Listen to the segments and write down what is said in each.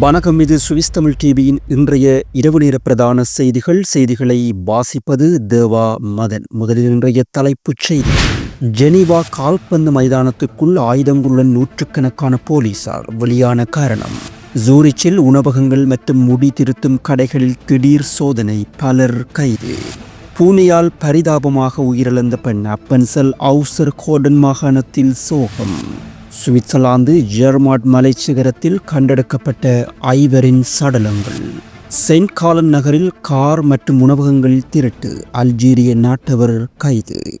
வணக்கம். இது சுவிஸ் தமிழ் டிவியின் இன்றைய இரவு நேர பிரதான செய்திகள். செய்திகளை வாசிப்பது தேவா மதன். முதலில் இன்றைய தலைப்புச் செய்தி. ஜெனீவா கால்பந்து மைதானத்துக்குள் ஆயுதங்களுடன் நூற்றுக்கணக்கான போலீசார். வெளியான காரணம். ஜூரிச்சில் உணவகங்கள் மற்றும் முடி திருத்தும் கடைகளில் திடீர் சோதனை. பலர் கைது. பூனையால் பரிதாபமாக உயிரிழந்த பெண். அப்பன்சல் அவுசர் கோடன் மாகாணத்தில் சோகம். சுவிட்சர்லாந்து ஜெர்மாட் மலைச்சிகரத்தில் கண்டெடுக்கப்பட்ட ஐவரின் சடலங்கள். செயின்ட் காலன் நகரில் கார் மற்றும் உணவகங்களில் திருட்டு அல்ஜீரிய நாட்டவர் கைது.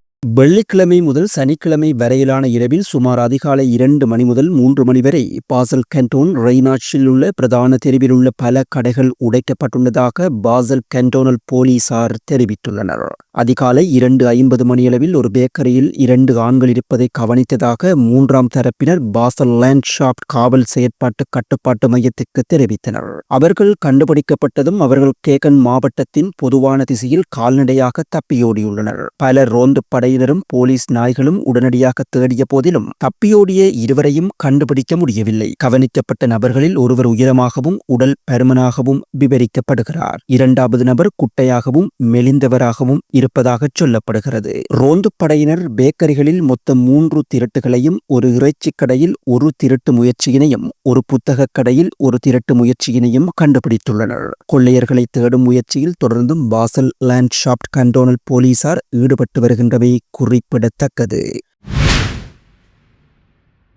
வெள்ளிக்கிழமை முதல் சனிக்கிழமை வரையிலான இரவில் சுமார் அதிகாலை இரண்டு மணி முதல் மூன்று மணி வரை பாசல் கண்டோன் ரெய்னாட்சில் உள்ள பிரதான தெருவில் உள்ள பல கடைகள் உடைக்கப்பட்டுள்ளதாக பாசல் கண்டோனல் போலீசார் தெரிவித்துள்ளனர். அதிகாலை இரண்டு ஐம்பது மணியளவில் ஒரு பேக்கரியில் இரண்டு ஆண்கள் இருப்பதை கவனித்ததாக மூன்றாம் தரப்பினர் பாசல் லேண்ட் ஷாப் காவல் செயற்பாட்டு கட்டுப்பாட்டு மையத்திற்கு தெரிவித்தனர். அவர்கள் கண்டுபிடிக்கப்பட்டதும் அவர்கள் கேகன் மாவட்டத்தின் பொதுவான திசையில் கால்நடையாக தப்பியோடியுள்ளனர். பல ரோந்து படை படையினரும் போலீஸ் நாய்களும் உடனடியாக தேடிய போதிலும் தப்பியோடிய இருவரையும் கண்டுபிடிக்க முடியவில்லை. கவனிக்கப்பட்ட நபர்களில் ஒருவர் உயரமாகவும் உடல் பருமனாகவும் விவரிக்கப்படுகிறார் இரண்டாவது நபர் குட்டையாகவும் மெலிந்தவராகவும் இருப்பதாக சொல்லப்படுகிறது. ரோந்து படையினர் பேக்கரிகளில் மொத்தம் மூன்று திரட்டுகளையும் ஒரு இறைச்சிக் கடையில் ஒரு திருட்டு முயற்சியினையும் ஒரு புத்தகக் கடையில் ஒரு திரட்டு முயற்சியினையும் கண்டுபிடித்துள்ளனர். கொள்ளையர்களை தேடும் முயற்சியில் தொடர்ந்தும் பாசல் லேண்ட் ஷாப்ட் கண்டோனல் போலீசார் ஈடுபட்டு வருகின்றவை குறிப்பிடத்தக்கது.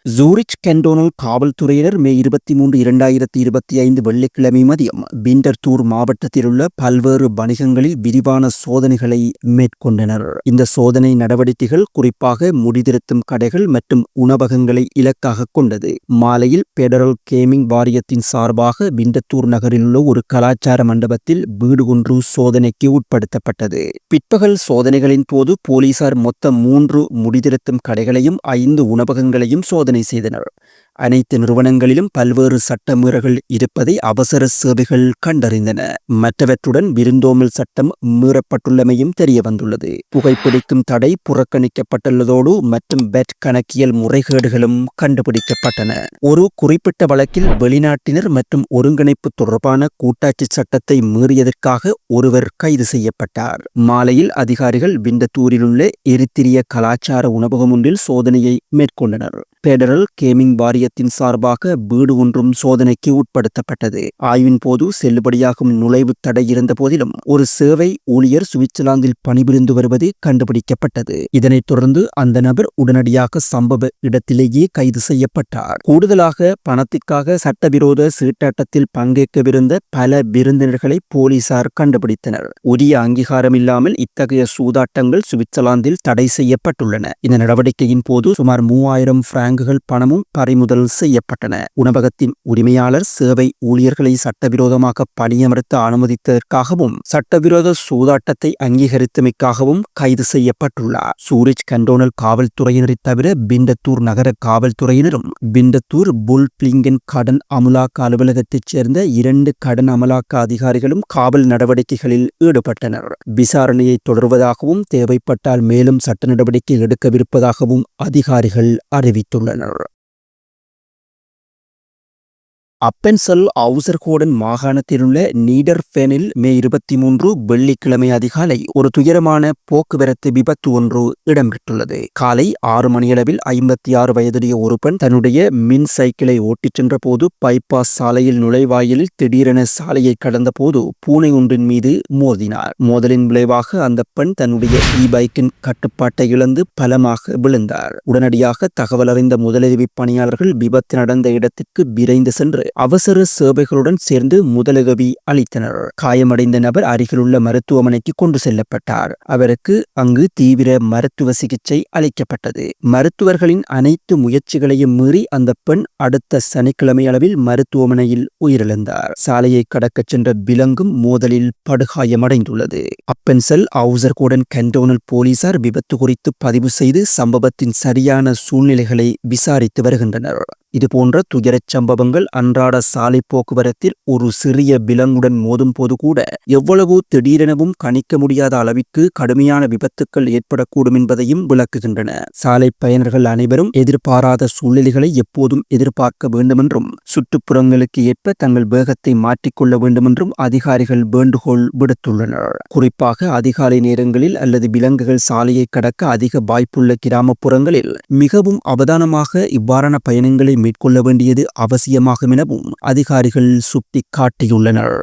ஜூரிச் கெண்டோனல் காவல்துறையினர் மே இருபத்தி மூன்று இரண்டாயிரத்தி இருபத்தி ஐந்து வெள்ளிக்கிழமை மதியம் பிண்டர்தூர் மாவட்டத்தில் உள்ள பல்வேறு வணிகங்களில் விரிவான சோதனைகளை மேற்கொண்டனர் இந்த சோதனை நடவடிக்கைகள் குறிப்பாக முடிதிருத்தும் கடைகள் மற்றும் உணவகங்களை இலக்காக கொண்டது மாலையில் பெடரல் கேமிங் வாரியத்தின் சார்பாக பிண்டத்தூர் நகரில் உள்ள ஒரு கலாச்சார மண்டபத்தில் வீடு ஒன்று சோதனைக்கு உட்படுத்தப்பட்டது பிற்பகல் சோதனைகளின் போது போலீசார் மொத்தம் மூன்று முடிதிருத்தும் கடைகளையும் ஐந்து உணவகங்களையும் சோதனை சோதனை செய்தனர். அனைத்து நிறுவனங்களிலும் பல்வேறு சட்டமீறல்கள் இருப்பதை அவசர சேவைகள் கண்டறிந்தன. மற்றவற்றுடன் விருந்தோமல் சட்டம் மீறப்பட்டுள்ளமையும் தெரிய வந்துள்ளது புகைப்பிடிக்கும் தடை புறக்கணிக்கப்பட்டுள்ளதோடு மற்றும் பெட் கணக்கியல் முறைகேடுகளும் கண்டுபிடிக்கப்பட்டன. ஒரு குறிப்பிட்ட வழக்கில் வெளிநாட்டினர் மற்றும் ஒருங்கிணைப்பு தொடர்பான கூட்டாட்சி சட்டத்தை மீறியதற்காக ஒருவர் கைது செய்யப்பட்டார். மாலையில் அதிகாரிகள் விண்டத்தூரிலுள்ள எரித்திரிய கலாச்சார உணவகம் ஒன்றில் சோதனையை மேற்கொண்டனர். பெடரல் கேமிங் வாரியத்தின் சார்பாக வீடு ஒன்றும் சோதனைக்கு உட்படுத்தப்பட்டது. ஆய்வின் போது செல்லுபடியாகும் நுழைவு தடை இருந்த போதிலும் ஒரு சேவை ஊழியர் சுவிட்சர்லாந்தில் பணிபுரிந்து வருவது கண்டுபிடிக்கப்பட்டது. இதனைத் தொடர்ந்து அந்த நபர் உடனடியாக சம்பவ இடத்திலேயே கைது செய்யப்பட்டார். கூடுதலாக பணத்திற்காக சட்டவிரோத சீட்டாட்டத்தில் பங்கேற்கவிருந்த பல விருந்தினர்களை போலீசார் கண்டுபிடித்தனர். உரிய அங்கீகாரம் இல்லாமல் இத்தகைய சூதாட்டங்கள் சுவிட்சர்லாந்தில் தடை செய்யப்பட்டுள்ளன. இந்த நடவடிக்கையின் போது சுமார் மூவாயிரம் பிராங்க் பேங்குகள் பணமும் பறிமுதல் செய்யப்பட்டன. உணவகத்தின் உரிமையாளர் சேவை ஊழியர்களை சட்டவிரோதமாக பணியமர்த்த அனுமதித்ததற்காகவும் சட்டவிரோத சூதாட்டத்தை அங்கீகரித்தமைக்காகவும் கைது செய்யப்பட்டுள்ளார். சூரஜ் கண்டோனல் காவல்துறையினரை தவிர பிண்டத்தூர் நகர காவல்துறையினரும் பிண்டத்தூர் புல் பிளிங்கன் கடன் அமலாக்க அலுவலகத்தைச் சேர்ந்த இரண்டு கடன் அமலாக்க அதிகாரிகளும் காவல் நடவடிக்கைகளில் ஈடுபட்டனர். விசாரணையை தொடர்வதாகவும் தேவைப்பட்டால் மேலும் சட்ட நடவடிக்கை எடுக்கவிருப்பதாகவும் அதிகாரிகள் அறிவித்துள்ளனர். no, no, no. அப்பென்சல் அவுசர்கோடன் மாகாணத்திலுள்ள நீடர்ஃபெனில் மே இருபத்தி மூன்று வெள்ளிக்கிழமை அதிகாலை ஒரு துயரமான போக்குவரத்து விபத்து ஒன்று இடம்பெற்றுள்ளது. காலை ஆறு மணியளவில் ஐம்பத்தி ஆறு வயதுடைய ஒரு பெண் தன்னுடைய மின் சைக்கிளை ஓட்டிச் சென்ற போது பைபாஸ் சாலையில் நுழைவாயிலில் திடீரென சாலையை கடந்த போது பூனை ஒன்றின் மீது மோதினார். மோதலின் விளைவாக அந்த பெண் தன்னுடைய இ பைக்கின் கட்டுப்பாட்டை இழந்து பலமாக விழுந்தார். உடனடியாக தகவல் அறிந்த முதலுதவி பணியாளர்கள் விபத்து நடந்த இடத்திற்கு விரைந்து சென்று அவசர சேவைகளுடன் சேர்ந்து முதலுதவி அளித்தனர். காயமடைந்த நபர் அருகிலுள்ள மருத்துவமனைக்கு கொண்டு செல்லப்பட்டார். அவருக்கு அங்கு தீவிர மருத்துவ சிகிச்சை அளிக்கப்பட்டது. மருத்துவர்களின் அனைத்து முயற்சிகளையும் மீறி அந்த பெண் அடுத்த சனிக்கிழமை அளவில் மருத்துவமனையில் உயிரிழந்தார். சாலையை கடக்கச் சென்ற விலங்கும் மோதலில் படுகாயமடைந்துள்ளது. அப்பென்சல் அவுசர்கோடன் கண்டோனல் போலீசார் விபத்து குறித்து பதிவு செய்து சம்பவத்தின் சரியான சூழ்நிலைகளை விசாரித்து வருகின்றனர். இதுபோன்ற துயரச் சம்பவங்கள் அன்றாட சாலை போக்குவரத்தில் ஒரு சிறிய விலங்குடன் மோதும் போது கூட எவ்வளவு திடீரெனவும் கணிக்க முடியாத அளவிற்கு கடுமையான விபத்துக்கள் ஏற்படக்கூடும் என்பதையும் விளக்குகின்றன. சாலை பயனர்கள் அனைவரும் எதிர்பாராத சூழ்நிலைகளை எப்போதும் எதிர்பார்க்க வேண்டுமென்றும் சுற்றுப்புறங்களுக்கு ஏற்ப தங்கள் வேகத்தை மாற்றிக்கொள்ள வேண்டுமென்றும் அதிகாரிகள் வேண்டுகோள் விடுத்துள்ளனர். குறிப்பாக அதிகாலை நேரங்களில் அல்லது விலங்குகள் சாலையை கடக்க அதிக வாய்ப்புள்ள கிராமப்புறங்களில் மிகவும் அவதானமாக இவ்வாறான பயணங்களை மேற்கொள்ள வேண்டியது அவசியமாகும் எனவும் அதிகாரிகள் சுட்டிக்காட்டியுள்ளனர்.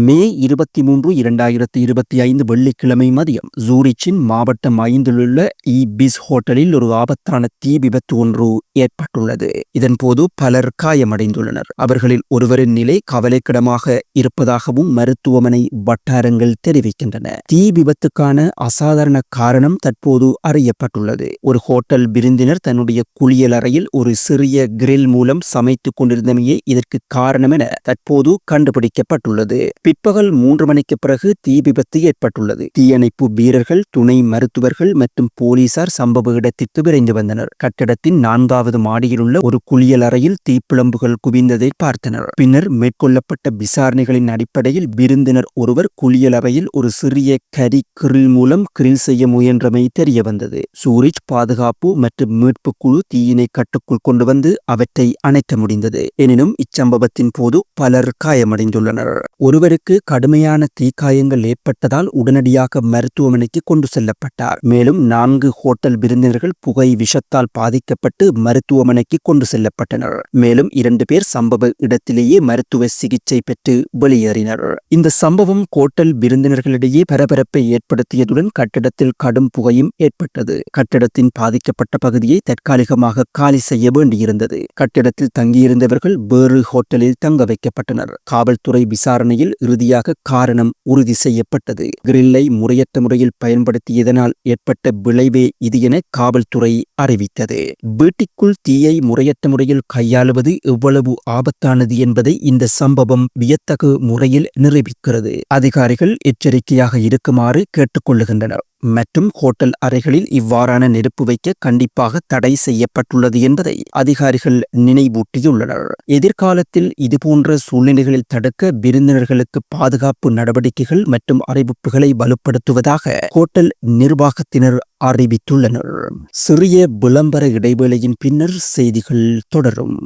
மே இருபத்தி மூன்று இரண்டாயிரத்தி இருபத்தி ஐந்து வெள்ளிக்கிழமை மதியம் ஜூரிச்சின் மாவட்டம் ஐந்திலுள்ள இ பிஸ் ஹோட்டலில் ஒரு ஆபத்தான தீ விபத்து ஒன்று ஏற்பட்டுள்ளது. இதன்போது பலர் காயமடைந்துள்ளனர். அவர்களில் ஒருவரின் நிலை கவலைக்கிடமாக இருப்பதாகவும் மருத்துவமனை வட்டாரங்கள் தெரிவிக்கின்றன. தீ விபத்துக்கான அசாதாரண காரணம் தற்போது அறியப்பட்டுள்ளது. ஒரு ஹோட்டல் விருந்தினர் தன்னுடைய குளியல் அறையில் ஒரு சிறிய கிரில் மூலம் சமைத்துக் கொண்டிருந்தமையே இதற்கு காரணம் என தற்போது கண்டுபிடிக்கப்பட்டுள்ளது. பிற்பகல் மூன்று மணிக்கு பிறகு தீ விபத்து ஏற்பட்டுள்ளது. தீயணைப்பு வீரர்கள் துணை மருத்துவர்கள் மற்றும் போலீசார் சம்பவ இடத்திற்கு விரைந்து வந்தனர். கட்டடத்தின் நான்காவது மாடியிலுள்ள ஒரு குளியலறையில் தீப்பிழம்புகள் குவிந்ததை பார்த்தனர். பின்னர் மேற்கொள்ளப்பட்ட விசாரணைகளின் அடிப்படையில் விருந்தினர் ஒருவர் குளியலறையில் ஒரு சிறிய கரி கிரில் மூலம் கிரில் செய்ய முயன்றமை தெரிய வந்தது சூரிஜ் பாதுகாப்பு மற்றும் மீட்பு குழு தீயினை கட்டுக்குள் கொண்டு வந்து அவற்றை அணைக்க முடிந்தது. எனினும் இச்சம்பவத்தின் போது பலர் காயமடைந்துள்ளனர். ஒருவர் ஒருவருக்கு கடுமையான தீக்காயங்கள் ஏற்பட்டதால் உடனடியாக மருத்துவமனைக்கு கொண்டு செல்லப்பட்டார். மேலும் நான்கு ஹோட்டல் விருந்தினர்கள் புகை விஷத்தால் பாதிக்கப்பட்டு மருத்துவமனைக்கு கொண்டு செல்லப்பட்டனர். மேலும் இரண்டு பேர் சம்பவ இடத்திலேயே மருத்துவ சிகிச்சை பெற்று வெளியேறினர். இந்த சம்பவம் ஹோட்டல் விருந்தினர்களிடையே பரபரப்பை ஏற்படுத்தியதுடன் கட்டிடத்தில் கடும் புகையும் ஏற்பட்டது. கட்டிடத்தின் பாதிக்கப்பட்ட பகுதியை தற்காலிகமாக காலி செய்ய வேண்டியிருந்தது. கட்டிடத்தில் தங்கியிருந்தவர்கள் வேறு ஹோட்டலில் தங்க வைக்கப்பட்டனர். காவல்துறை விசாரணையில் இறுதியாக காரணம் உறுதி செய்யப்பட்டது. கிரில்லை முறையற்ற முறையில் பயன்படுத்தியதனால் ஏற்பட்ட விளைவே இது என காவல்துறை அறிவித்தது. வீட்டிற்குள் தீயை முறையற்ற முறையில் கையாளுவது எவ்வளவு ஆபத்தானது என்பதை இந்த சம்பவம் வியத்தகு முறையில் நிரூபிக்கிறது. அதிகாரிகள் எச்சரிக்கையாக இருக்குமாறு கேட்டுக்கொள்ளுகின்றனர். மற்றும் ஹோட்டல் அறைகளில் இவ்வாறான நெருப்பு வைக்க கண்டிப்பாக தடை செய்யப்பட்டுள்ளது என்பதை அதிகாரிகள் நினைவூட்டியுள்ளனர். எதிர்காலத்தில் இதுபோன்ற சூழ்நிலைகளில் தடுக்க விருந்தினர்களுக்கு பாதுகாப்பு நடவடிக்கைகள் மற்றும் அறிவிப்புகளை வலுப்படுத்துவதாக ஹோட்டல் நிர்வாகத்தினர் அறிவித்துள்ளனர். சிறிய விளம்பர இடைவேளையின் பின்னர் செய்திகள் தொடரும்.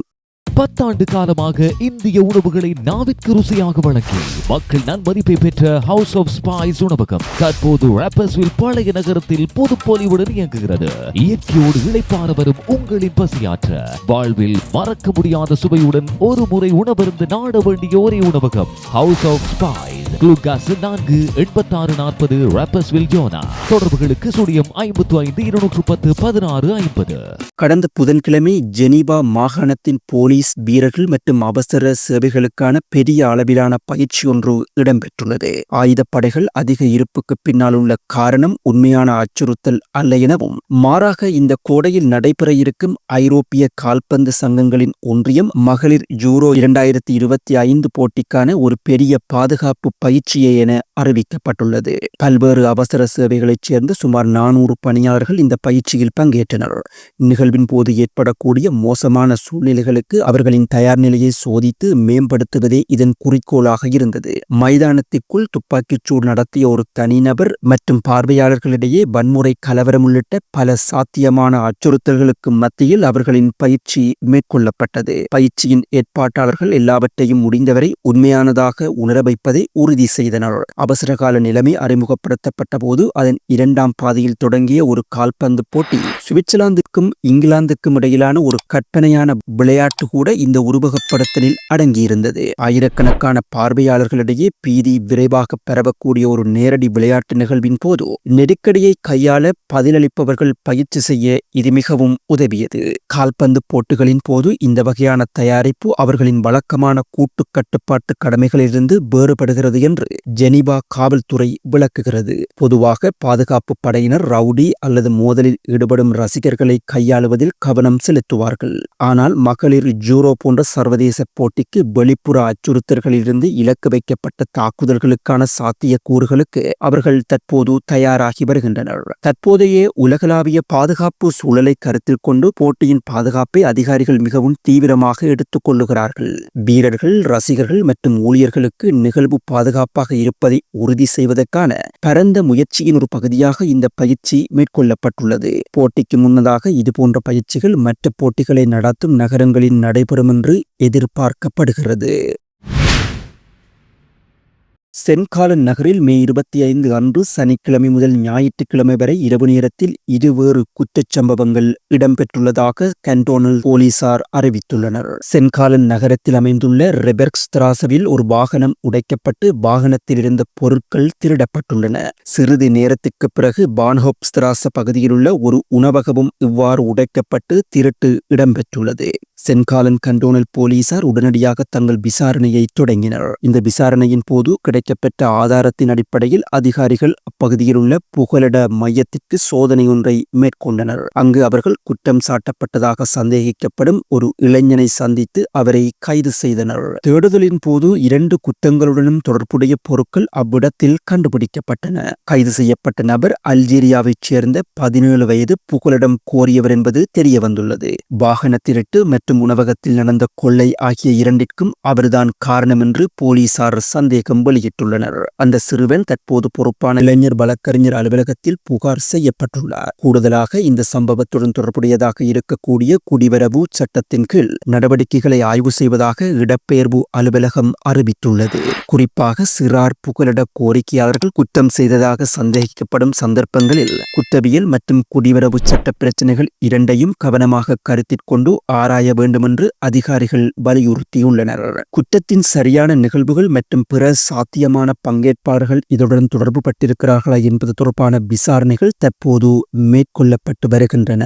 பத்தாண்டு காலமாக இந்திய உணவுகளை நாவிற்கு ருசியாக வழங்கி மக்கள் நன்மதிப்பை பெற்ற ஹவுஸ் ஆஃப் ஸ்பைஸ் உணவகம் தற்போது பழைய நகரத்தில் புதுப்பொலிவுடன் இயங்குகிறது. இயற்கையோடு இழைப்பார வரும் உங்களின் பசியாற்ற வாழ்வில் மறக்க முடியாத சுவையுடன் ஒரு முறை உணவருந்து நாட வேண்டிய ஒரே உணவகம் ஹவுஸ் ஆஃப் ஸ்பைஸ் குளுக்காசு நான்கு எண்பத்தாறு நாற்பது ரேப்பர்ஸ்வில் ஜோனா தொடர்புகளுக்கு சுடியம் ஐம்பத்து ஐந்து இருநூற்று பத்து பதினாறு ஐம்பது. கடந்த புதன்கிழமை ஜெனீவா மாகாணத்தின் போலீஸ் வீரர்கள் மற்றும் அவசர சேவைகளுக்கான பெரிய அளவிலான பயிற்சி ஒன்று இடம்பெற்றுள்ளது. ஆயுதப்படைகள் அதிக இருப்புக்கு பின்னால் உள்ள காரணம் உண்மையான அச்சுறுத்தல் அல்ல எனவும் மாறாக இந்த கோடையில் நடைபெற இருக்கும் ஐரோப்பிய கால்பந்து சங்கங்களின் ஒன்றியம் மகளிர் ஜூரோ இரண்டாயிரத்தி இருபத்தி ஐந்து போட்டிக்கான ஒரு பெரிய பாதுகாப்பு பயிற்சியே என அறிவிக்கப்பட்டுள்ளது. பல்வேறு அவசர சேவைகளைச் சேர்ந்த சுமார் நானூறு பணியாளர்கள் இந்த பயிற்சியில் பங்கேற்றனர். நிகழ்வின் போது ஏற்படக்கூடிய மோசமான சூழ்நிலைகளுக்கு அவர்களின் தயார் நிலையை சோதித்து மேம்படுத்துவதே இதன் குறிக்கோளாக இருந்தது. மைதானத்திற்குள் துப்பாக்கிச் சூடு நடத்திய ஒரு தனிநபர் மற்றும் பார்வையாளர்களிடையே வன்முறை கலவரம் உள்ளிட்ட பல சாத்தியமான அச்சுறுத்தல்களுக்கு மத்தியில் அவர்களின் பயிற்சி மேற்கொள்ளப்பட்டது. பயிற்சியின் ஏற்பாட்டாளர்கள் எல்லாவற்றையும் முடிந்தவரை உண்மையானதாக உணர வைப்பதை உறுதி செய்தனர். அவசரகால நிலைமை அறிமுகப்படுத்தப்பட்ட போது அதன் இரண்டாம் பாதையில் தொடங்கிய ஒரு கால்பந்து போட்டி சுவிட்சர்லாந்துக்கும் இங்கிலாந்துக்கும் இடையிலான ஒரு கற்பனையான விளையாட்டு கூட இந்த உருவகப்படுத்தலில் அடங்கியிருந்தது. ஆயிரக்கணக்கான பார்வையாளர்களிடையே பீதி விரைவாக பரவக்கூடிய ஒரு நேரடி விளையாட்டு நிகழ்வின் போது நெருக்கடியை கையாள பதிலளிப்பவர்கள் பயிற்சி செய்ய இது மிகவும் உதவியது. கால்பந்து போட்டிகளின் போது இந்த வகையான தயாரிப்பு அவர்களின் வழக்கமான கூட்டு கட்டுப்பாட்டு கடமைகளிலிருந்து வேறுபடுகிறது என்று ஜெனீவா காவல்துறை விளக்குகிறது. பொதுவாக பாதுகாப்பு படையினர் ரவுடி அல்லது மோதலில் ஈடுபடும் ரசிகர்களை கையாளுவதில் கவனம் செலுத்துவார்கள். ஆனால் மகளிர் யூரோ போன்ற சர்வதேச போட்டிக்கு வெளிப்புற அச்சுறுத்தல்களிலிருந்து இலக்கு வைக்கப்பட்ட தாக்குதல்களுக்கான சாத்தியக்கூறுகளுக்கு அவர்கள் தற்போது தயாராகி வருகின்றனர். தற்போதைய உலகளாவிய பாதுகாப்பு சூழலை கருத்தில் கொண்டு போட்டியின் பாதுகாப்பை அதிகாரிகள் மிகவும் தீவிரமாக எடுத்துக் கொள்ளுகிறார்கள். வீரர்கள் ரசிகர்கள் மற்றும் ஊழியர்களுக்கு நிகழ்வு பாதுகாப்பாக இருப்பதை உறுதி செய்வதற்கான பரந்த முயற்சியின் ஒரு பகுதியாக இந்த பயிற்சி மேற்கொள்ளப்பட்டுள்ளது. போட்டிக்கு முன்னதாக இதுபோன்ற பயிற்சிகள் மற்ற போட்டிகளை நடத்தும் நகரங்களில் நடைபெறும் என்று எதிர்பார்க்கப்படுகிறது. சென்காலன் நகரில் மே இருபத்தி ஐந்து அன்று சனிக்கிழமை முதல் ஞாயிற்றுக்கிழமை வரை இரவு நேரத்தில் இருவேறு குற்றச் சம்பவங்கள் இடம்பெற்றுள்ளதாக கண்டோனல் போலீசார் அறிவித்துள்ளனர். சென்காலன் நகரத்தில் அமைந்துள்ள ரெபெர்க்ஸ் திராசவில் ஒரு வாகனம் உடைக்கப்பட்டு வாகனத்தில் இருந்த பொருட்கள் திருடப்பட்டுள்ளன. சிறிது நேரத்திற்கு பிறகு பான்ஹோப் திராச பகுதியிலுள்ள ஒரு உணவகமும் இவ்வாறு உடைக்கப்பட்டு திருட்டு இடம்பெற்றுள்ளது. சென்காலன் கண்டோனல் போலீசார் உடனடியாக தங்கள் விசாரணையை தொடங்கினர். இந்த விசாரணையின் போது கிடைக்கப்பெற்ற ஆதாரத்தின் அடிப்படையில் அதிகாரிகள் அப்பகுதியில் உள்ள புகலிட மையத்திற்கு சோதனை ஒன்றை மேற்கொண்டனர். அங்கு அவர்கள் குற்றம் சாட்டப்பட்டதாக சந்தேகிக்கப்படும் ஒரு இளைஞனை சந்தித்து அவரை கைது செய்தனர். தேடுதலின் போது இரண்டு குற்றங்களுடனும் தொடர்புடைய பொருட்கள் அவ்விடத்தில் கண்டுபிடிக்கப்பட்டன. கைது செய்யப்பட்ட நபர் அல்ஜீரியாவைச் சேர்ந்த பதினேழு வயது புகலிடம் கோரியவர் என்பது தெரியவந்துள்ளது. வாகன திருட்டு மற்றும் உணவகத்தில் நடந்த கொள்ளை ஆகிய இரண்டிற்கும் அவர்தான் காரணம் என்று போலீசார் சந்தேகம் வெளியிட்டுள்ளனர். அந்த சிறுவன் தற்போது பொறுப்பான இளைஞர் வழக்கறிஞர் அலுவலகத்தில் புகார் செய்யப்பட்டுள்ளார். கூடுதலாக இந்த சம்பவத்துடன் தொடர்புடையதாக இருக்கக்கூடிய குடிவரவு சட்டத்தின் கீழ் நடவடிக்கைகளை ஆய்வு செய்வதாக இடப்பெயர்வு அலுவலகம் அறிவித்துள்ளது. குறிப்பாக சிறார் புகலிட கோரிக்கையாளர்கள் குற்றம் செய்ததாக சந்தேகிக்கப்படும் சந்தர்ப்பங்களில் குற்றவியல் மற்றும் குடிவரவு சட்ட பிரச்சனைகள் இரண்டையும் கவனமாக கருத்தில் கொண்டு ஆராய வேண்டுமென்று அதிகாரிகள் வலியுறுத்தியுள்ளனர். குற்றத்தின் சரியான நிகழ்வுகள் மற்றும் பிற சாத்தியமான பங்கேற்பாளர்கள் இதுடன் தொடர்பு பட்டிருக்கிறார்களா என்பது தொடர்பான விசாரணைகள் தற்போது மேற்கொள்ளப்பட்டு வருகின்றன.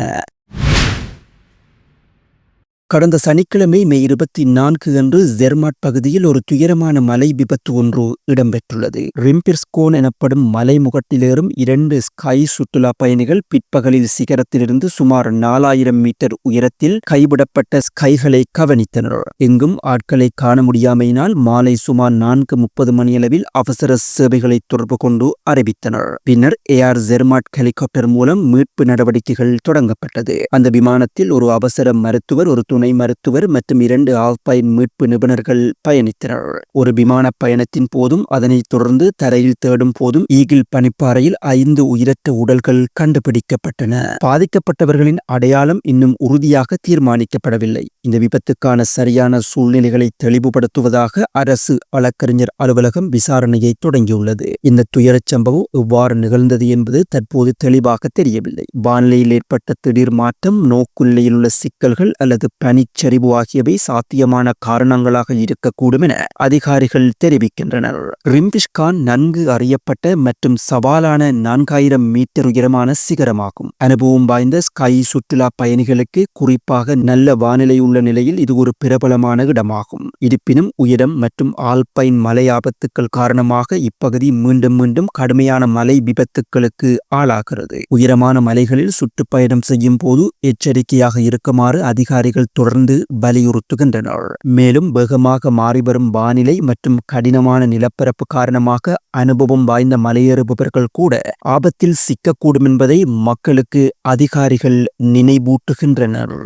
கடந்த சனிக்கிழமை மே இருபத்தி நான்கு அன்று ஜெர்மாட் பகுதியில் ஒரு துயரமான மலை விபத்து ஒன்று இடம்பெற்றுள்ளது. ரிம்பிர்ஸ்கோன் எனப்படும் மலை முகட்டிலேறும் இரண்டு ஸ்கை சுற்றுலா பயணிகள் பிற்பகலில் சிகரத்திலிருந்து சுமார் நாலாயிரம் மீட்டர் உயரத்தில் கைவிடப்பட்ட ஸ்கைகளை கவனித்தனர். எங்கும் ஆட்களை காண முடியாமையினால் மாலை சுமார் நான்கு முப்பது மணியளவில் அவசர சேவைகளை தொடர்பு கொண்டு அறிவித்தனர். பின்னர் ஏஆர் ஜெர்மாட் ஹெலிகாப்டர் மூலம் மீட்பு நடவடிக்கைகள் தொடங்கப்பட்டது. அந்த விமானத்தில் ஒரு அவசர மருத்துவர் ஒரு துணை மருத்துவர் மற்றும் இரண்டு ஆல்பைன் மீட்பு நிபுணர்கள் பயணித்தனர். ஒரு விமான பயணத்தின் போதும் அதனைத் தொடர்ந்து தரையில் தேடும் போதும் ஈகிள் பனிப்பாறையில் ஐந்து உயிரற்ற உடல்கள் கண்டுபிடிக்கப்பட்டன. பாதிக்கப்பட்டவர்களின் அடையாளம் இன்னும் உறுதியாக தீர்மானிக்கப்படவில்லை. இந்த விபத்துக்கான சரியான சூழ்நிலைகளை தெளிவுபடுத்துவதாக அரசு வழக்கறிஞர் அலுவலகம் விசாரணையை தொடங்கியுள்ளது. இந்த துயரச் சம்பவம் எவ்வாறு நிகழ்ந்தது என்பது தற்போது தெளிவாக தெரியவில்லை. வானிலையில் ஏற்பட்ட திடீர் மாற்றம் நோக்குநிலையில் உள்ள சிக்கல்கள் அல்லது பனிச்சரிவு ஆகியவை சாத்தியமான காரணங்களாக இருக்கக்கூடும் என அதிகாரிகள் தெரிவிக்கின்றனர். ரிம்பிஷ்கான் நன்கு அறியப்பட்ட மற்றும் சவாலான நான்காயிரம் மீட்டர் உயரமான சிகரமாகும். அனுபவம் வாய்ந்த ஸ்கை சுற்றுலா பயணிகளுக்கு குறிப்பாக நல்ல வானிலை உள்ள நிலையில் இது ஒரு பிரபலமான இடமாகும். இருப்பினும் உயரம் மற்றும் ஆல்பைன் மலை ஆபத்துக்கள் காரணமாக இப்பகுதி மீண்டும் மீண்டும் கடுமையான மலை விபத்துக்களுக்கு ஆளாகிறது. உயரமான மலைகளில் சுற்றுப்பயணம் செய்யும் போது எச்சரிக்கையாக இருக்குமாறு அதிகாரிகள் தொடர்ந்து வலியுறுத்துகின்றனர். மேலும் வேகமாக மாறிவரும் வானிலை மற்றும் கடினமான நிலப்பரப்பு காரணமாக அனுபவம் வாய்ந்த மலையேறுபவர்கள் கூட ஆபத்தில் சிக்கக்கூடும் என்பதை மக்களுக்கு அதிகாரிகள் நினைவூட்டுகின்றனர்.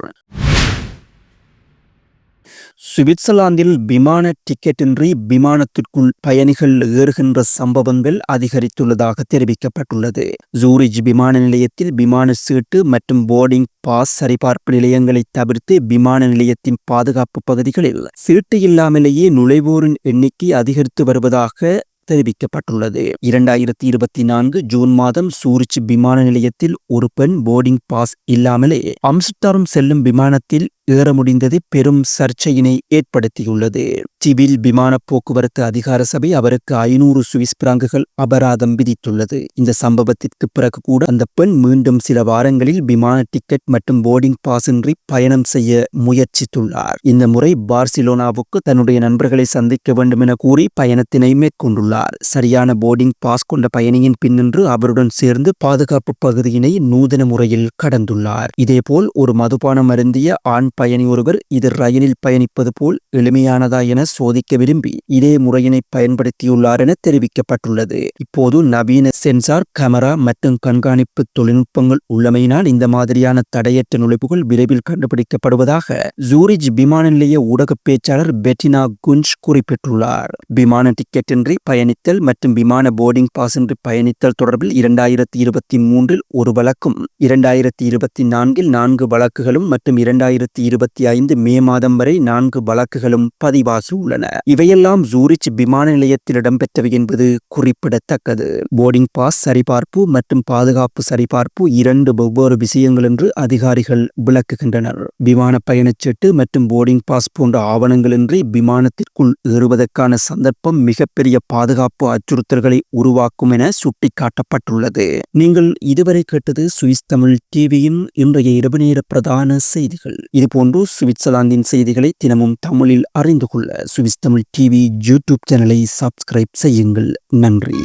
சுவிட்சர்லாந்தில் விமான டிக்கெட்டின்றி விமானத்திற்குள் பயணிகள் ஏறுகின்ற சம்பவங்கள் அதிகரித்துள்ளதாக தெரிவிக்கப்பட்டுள்ளது. ஜூரிஜ் விமான நிலையத்தில் விமான சீட்டு மற்றும் போர்டிங் பாஸ் சரிபார்ப்பு நிலையங்களை தவிர்த்து விமான நிலையத்தின் பாதுகாப்பு பகுதிகளில் சீட்டு இல்லாமலேயே நுழைவோரின் எண்ணிக்கை அதிகரித்து வருவதாக தெரிவிக்கப்பட்டுள்ளது. இரண்டாயிரத்தி இருபத்தி நான்கு ஜூன் மாதம் சூரிச் விமான நிலையத்தில் ஒரு பெண் போர்டிங் பாஸ் இல்லாமலே அம்ஸ்டர்ம் செல்லும் விமானத்தில் ஏற முடிந்தது பெரும் சர்ச்சையினை ஏற்படுத்தியுள்ளது. சிவில் விமான போக்குவரத்து அதிகார சபை அவருக்கு ஐநூறு சுவிஸ் பிராங்குகள் அபராதம் விதித்துள்ளது. இந்த சம்பவத்திற்கு பிறகு கூட அந்த பெண் மீண்டும் சில வாரங்களில் விமான டிக்கெட் மற்றும் போர்டிங் பாஸ் இன்றி பயணம் செய்ய முயற்சித்துள்ளார். இந்த முறை பார்சிலோனாவுக்கு தன்னுடைய நண்பர்களை சந்திக்க வேண்டும் என கூறி பயணத்தினை மேற்கொண்டுள்ளார். சரியான போர்டிங் பாஸ் கொண்ட பயணியின் பின்னின்று அவருடன் சேர்ந்து பாதுகாப்பு பகுதியினை நூதன முறையில் கடந்துள்ளார். இதேபோல் ஒரு மதுபானம் அருந்திய ஆண் பயணி ஒருவர் இது ரயிலில் பயணிப்பது போல் எளிமையானதா என சோதிக்க விரும்பி இதே முறையினை பயன்படுத்தியுள்ளார் என தெரிவிக்கப்பட்டுள்ளது. இப்போது நவீன சென்சார் கேமரா மற்றும் கண்காணிப்பு தொழில்நுட்பங்கள் உள்ளமையினால் இந்த மாதிரியான தடையற்ற நுழைப்புகள் விரைவில் கண்டுபிடிக்கப்படுவதாக ஜூரிச் விமான நிலைய ஊடக பேச்சாளர் பெட்டினா குஞ்ச் குறிப்பிட்டுள்ளார். விமான டிக்கெட்டின்றி பயணித்தல் மற்றும் விமான போர்டிங் பாஸ் இன்றி பயணித்தல் தொடர்பில் இரண்டாயிரத்தி இருபத்தி மூன்றில் ஒரு வழக்கும் இரண்டாயிரத்தி இருபத்தி நான்கில் நான்கு வழக்குகளும் மற்றும் இரண்டாயிரத்தி இருபத்தி ஐந்து மே மாதம் வரை நான்கு வழக்குகளும் பதிவாகி உள்ளன. இவையெல்லாம் ஜூரிச் விமான நிலையத்தில் இடம்பெற்றவை என்பது குறிப்பிடத்தக்கது. போர்டிங் பாஸ் சரிபார்ப்பு மற்றும் பாதுகாப்பு சரிபார்ப்பு இரண்டு வெவ்வேறு விஷயங்கள் என்று அதிகாரிகள் விளக்குகின்றனர். விமான பயணச்சீட்டு மற்றும் போர்டிங் பாஸ் போன்ற ஆவணங்களின்றி விமானத்திற்குள் ஏறுவதற்கான சந்தர்ப்பம் மிகப்பெரிய பாதுகாப்பு அச்சுறுத்தல்களை உருவாக்கும் என சுட்டிக்காட்டப்பட்டுள்ளது. நீங்கள் இதுவரை கேட்டது சுவிஸ் தமிழ் டிவியின் இன்றைய இரவு நேர பிரதான செய்திகள். இது போன்று சுவிட்சர்லாந்தின் செய்திகளை தினமும் தமிழில் அறிந்து கொள்ள சுவிஸ் தமிழ் டிவி யூடியூப் சேனலை சப்ஸ்கிரைப் செய்யுங்கள். நன்றி.